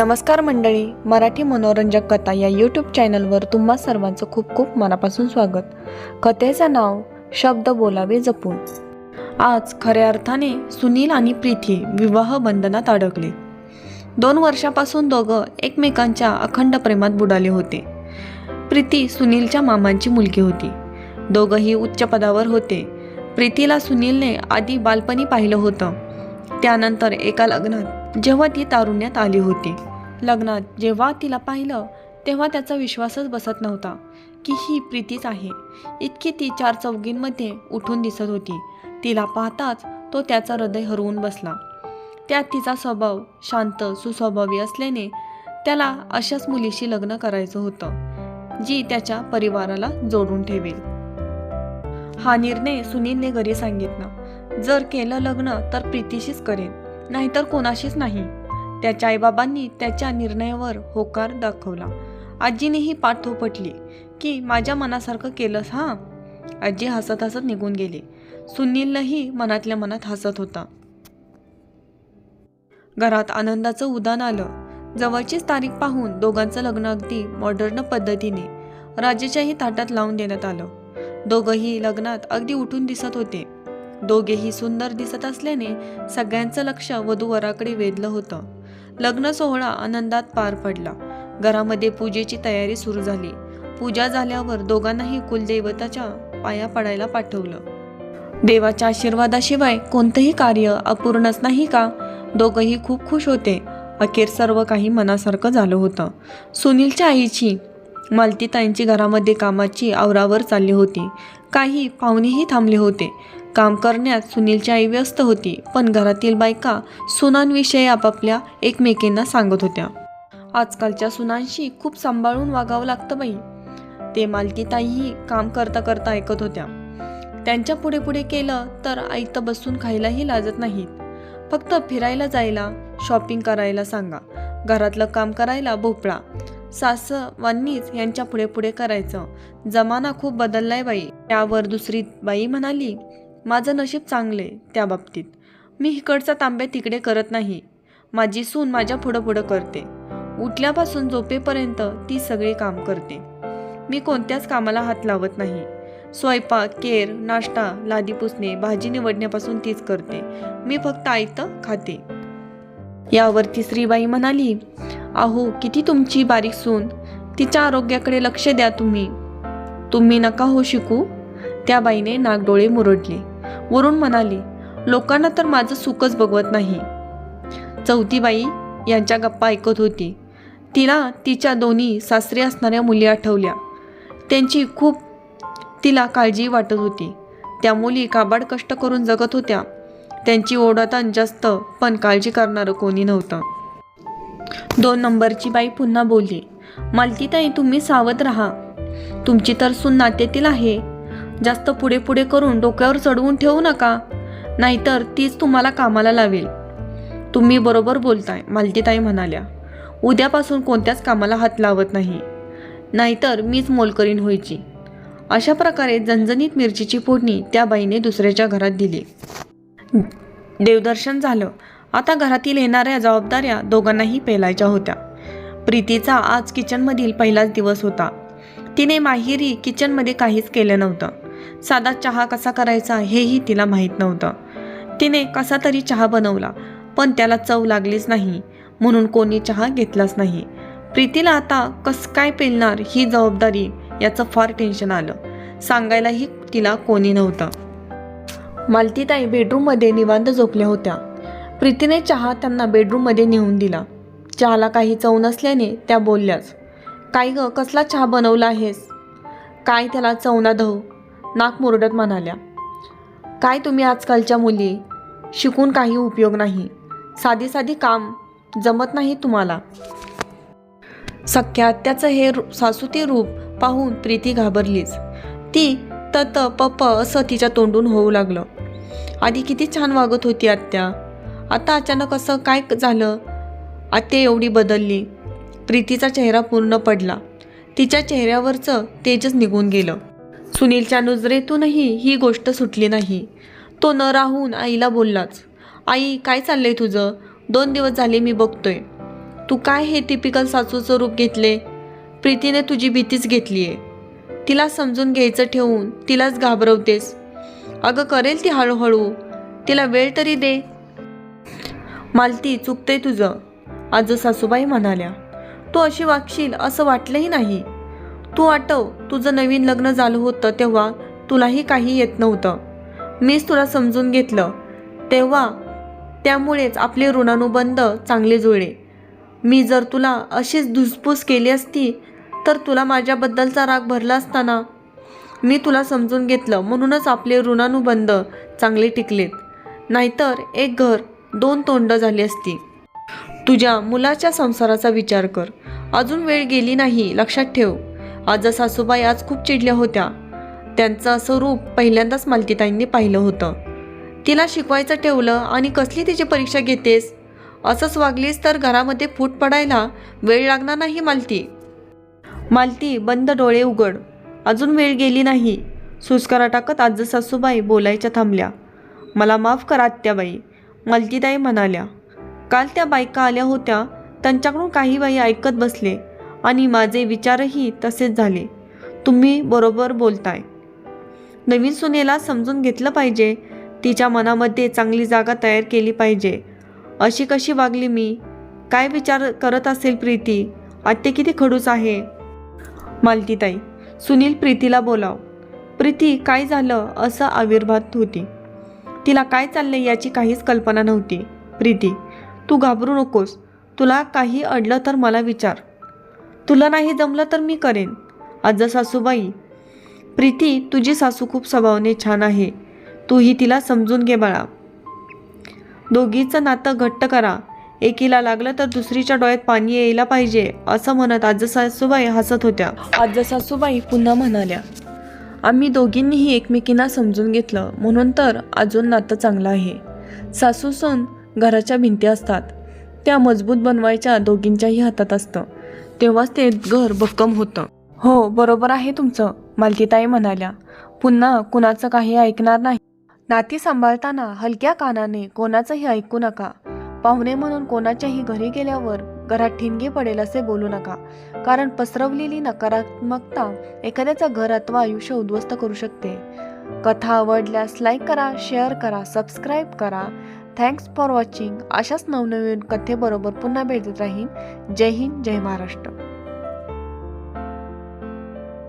नमस्कार मंडळी मराठी मनोरंजक कथा या यूट्यूब चॅनलवर तुम्हा सर्वांचं खूप खूप मनापासून स्वागत. कथेचं नाव शब्द बोलावे जपून. आज खऱ्या अर्थाने सुनील आणि प्रीती विवाह बंधनात अडकले. दोन वर्षापासून दोघं एकमेकांच्या अखंड प्रेमात बुडाले होते. प्रीती सुनीलच्या मामांची मुलगी होती. दोघंही उच्च पदावर होते. प्रीतीला सुनीलने आधी बालपणी पाहिलं होतं. त्यानंतर एका लग्नात जेव्हा ती तारुण्यात आली होती. लग्नात जेव्हा तिला पाहिलं तेव्हा त्याचा विश्वासच बसत नव्हता की ही प्रीतीच आहे. इतकी ती चार चौघींमध्ये उठून दिसत होती. तिला पाहताच तो त्याचा हृदय हरवून बसला. त्यात तिचा स्वभाव शांत सुस्वभावी असल्याने त्याला अशाच मुलीशी लग्न करायचं होतं जी त्याच्या परिवाराला जोडून ठेवेल. हा निर्णय सुनीलने घरी सांगितला. जर केलं लग्न तर प्रीतीशीच करेन नाहीतर कोणाशीच नाही. त्याच्या आईबाबांनी त्याच्या निर्णयावर होकार दाखवला. आजीनेही पाठ थोपटली की माझ्या मनासारखं केलंस हां? आजी हसत हसत निघून गेली. सुनीलही मनातल्या मनात हसत होता. घरात आनंदाचं उदान आलं. जवळचीच तारीख पाहून दोघांचं लग्न अगदी मॉडर्न पद्धतीने राजेच्याही ताटात लावून देण्यात आलं. दोघंही लग्नात अगदी उठून दिसत होते. दोघेही सुंदर दिसत असल्याने सगळ्यांचं लक्ष वधूवराकडे वेधलं होतं. लग्न सोहळा आनंदात पार पडला. घरामध्ये पूजेची तयारी सुरू झाली. पूजा झाल्यावर दोघांनाही कुलदैवताच्या पाया पडायला पाठवलं. देवाच्या आशीर्वादाशिवाय कोणतंही कार्य अपूर्णच नाही का? दोघंही खूप खुश होते. अखेर सर्व काही मनासारखं झालं होतं. सुनीलच्या आईची मालतीताईंची घरामध्ये कामाची आवरावर चालली होती. काही पाहुणेही थांबले होते. काम करण्यात सुनीलची आई व्यस्त होती पण घरातील बायका सुनांविषयी आपापल्या एकमेकींना सांगत होत्या. आजकालच्या सुनांशी खूप सांभाळून वागावं लागतं बाई. ते मालकीताईही काम करता करता ऐकत होत्या. त्यांच्या पुढे पुढे केलं तर आईत बसून खायलाही लाजत नाहीत. फक्त फिरायला जायला शॉपिंग करायला सांगा घरातलं काम करायला भोपळा. सासवांनीच यांच्या पुढे पुढे करायचं. जमाना खूप बदललाय बाई. त्यावर दुसरी बाई म्हणाली माझं नशीब चांगले त्या बाबतीत. मी इकडचा तांब्या तिकडे करत नाही. माझी सून माझ्या पुढं पुढं करते. उठल्यापासून झोपेपर्यंत ती सगळी काम करते. मी कोणत्याच कामाला हात लावत नाही. स्वयंपाक केर नाश्ता लादी पुसणे भाजी निवडण्यापासून तीच करते. मी फक्त आईतं खाते. यावर तिसरी म्हणाली अहो किती तुमची बारीक सून. तिच्या आरोग्याकडे लक्ष द्या तुम्ही. तुम्ही नका हो शिकू. त्या बाईने नागडोळे मुरडले. वरून म्हणाली लोकांना तर माझं सुखच बघवत नाही. चौथीबाई यांच्या गप्पा ऐकत होती. तिला तिच्या दोन्ही सासरी असणाऱ्या मुली आठवल्या. त्यांची खूप तिला काळजी वाटत होती. त्या मुली काबाड कष्ट करून जगत होत्या. त्यांची ओढतान जास्त पण काळजी करणारं कोणी नव्हतं. दोन नंबरची बाई पुन्हा बोलली मालतीताई तुम्ही सावध राहा. तुमची तर सून नात्यातील आहे. जास्त पुढे पुढे करून डोक्यावर चढवून ठेवू नका. नाहीतर तीच तुम्हाला कामाला लावेल. तुम्ही बरोबर बोलताय मालतीताई म्हणाल्या. उद्यापासून कोणत्याच कामाला हात लावत नाही. नाहीतर मीच मोलकरीन व्हायची. अशा प्रकारे जणजणीत मिरचीची फोडणी त्या बाईने दुसऱ्याच्या घरात दिली. देवदर्शन झालं. आता घरातील येणाऱ्या जबाबदाऱ्या दोघांनाही पेलायच्या होत्या. प्रीतीचा आज किचनमधील पहिलाच दिवस होता. तिने माहिरी किचनमध्ये काहीच केलं नव्हतं. साधा चहा कसा करायचा हेही तिला माहीत नव्हतं. तिने कसा तरी चहा बनवला पण त्याला चव लागलीच नाही म्हणून कोणी चहा घेतलाच नाही. प्रीतीला आता कस काय पेलणार ही जबाबदारी याचं फार टेन्शन आलं. सांगायलाही तिला कोणी नव्हतं. मालतीताई बेडरूममध्ये निवांत झोपल्या होत्या. प्रीतीने चहा त्यांना बेडरूममध्ये नेऊन दिला. चहाला काही चव नसल्याने त्या बोलल्याच काय ग कसला चहा बनवला आहेस? काय त्याला चवना धव नाक मुरडत म्हणाल्या काय तुम्ही आजकालच्या मुली? शिकून काही उपयोग नाही. साधी साधी काम जमत नाही तुम्हाला. सख्या त्याचं हे सासूती रूप पाहून प्रीती घाबरलीच. ती तत पप असं तिच्या तोंडून होऊ लागलं. आधी किती छान वागत होती आत्या. आता अचानक असं काय झालं? आत्या एवढी बदलली. प्रीतीचा चेहरा पूर्ण पडला. तिच्या चेहऱ्यावरचं तेजच निघून गेलं. सुनीलच्या नजरेतूनही ही गोष्ट सुटली नाही. तो न राहून आईला बोललाच आई काय चाललंय तुझं? दोन दिवस झाले मी बघतोय. तू काय हे टिपिकल सासूचं रूप घेतले? प्रीतीने तुझी भीतीच घेतली आहे तिला समजून घ्यायचं ठेवून तिलाच घाबरवतेस. अगं करेल ती हळूहळू. तिला वेळ तरी दे. मालती चुकते तुझं आज सासूबाई म्हणाल्या. तू अशी वागशील असं वाटलंही नाही. तू आठव तुझं नवीन लग्न झालं होतं तेव्हा तुलाही काही येत नव्हतं. मीच तुला समजून घेतलं. तेव्हा त्यामुळेच आपले ऋणानुबंध चांगले जुळले. मी जर तुला अशीच धुसपूस केली असती तर तुला माझ्याबद्दलचा राग भरला असताना मी तुला समजून घेतलं. म्हणूनच आपले ऋणानुबंध चांगले टिकलेत. नाहीतर एक घर दोन तोंड झाली असती. तुझ्या मुलाच्या संसाराचा विचार कर. अजून वेळ गेली नाही लक्षात ठेव. आज सासूबाई आज खूप चिडल्या होत्या. त्यांचं असं रूप पहिल्यांदाच मालतीताईंनी पाहिलं होतं. तिला शिकवायचं ठेवलं आणि कसली तिची परीक्षा घेतेस? असंच वागलीस तर घरामध्ये फूट पडायला वेळ लागणार नाही मालती. मालती बंद डोळे उघड. अजून वेळ गेली नाही. सुस्कारा टाकत आज सासूबाई बोलायच्या थांबल्या. मला माफ करा आत्याबाई मालतीताई म्हणाल्या. काल त्या बायका आल्या होत्या त्यांच्याकडून काही बाई ऐकत बसले. आणि माझे विचारही तसेच झाले. तुम्ही बरोबर बोलताय. नवीन सुनेला समजून घेतलं पाहिजे. तिच्या मनामध्ये चांगली जागा तयार केली पाहिजे. अशी कशी वागली मी? काय विचार करत असेल प्रीती? आत्ते किती खडूस आहे? मालतीताई सुनील प्रीतीला बोलाव. प्रीती काय झालं? असं आविर्भात होती. तिला काय चाललंय याची काहीच कल्पना नव्हती. प्रीती तू घाबरू नकोस. तुला काही अडलं तर मला विचार. तुला नाही जमलं तर मी करेन. आज सासूबाई प्रीती तुझी सासू खूप स्वभावने छान आहे. तूही तिला समजून घे बाळा. दोघीचं नातं घट्ट करा. एकीला लागलं तर दुसरीच्या डोळ्यात पाणी यायला पाहिजे असं म्हणत आज सासूबाई हसत होत्या. आज सासूबाई पुन्हा म्हणाल्या आम्ही दोघींनीही एकमेकींना समजून घेतलं म्हणून तर अजून नातं चांगलं आहे. सासू सून घराच्या भिंती असतात. त्या मजबूत बनवायच्या दोघींच्याही हातात असतं. तेव्हाच ते घर भक्कम होतं. हो बरोबर आहे तुमचं. मालतीताई म्हणाल्या पुन्हा कुणाचं काही ऐकणार नाही. नाती सांभाळताना हलक्या कानाने कोणाचंही ऐकू नका. पाहुणे म्हणून कोणाच्याही घरी गेल्यावर घरात ठिणगी पडेल असे बोलू नका. कारण पसरवलेली नकारात्मकता एखाद्याचं घर अथवा आयुष्य उद्ध्वस्त करू शकते. कथा आवडल्यास लाईक करा शेअर करा सबस्क्राईब करा. थँक्स फॉर वॉचिंग अशाच नवनवीन कथेबरोबर पुन्हा भेटत राहीन. जय हिंद जय महाराष्ट्र.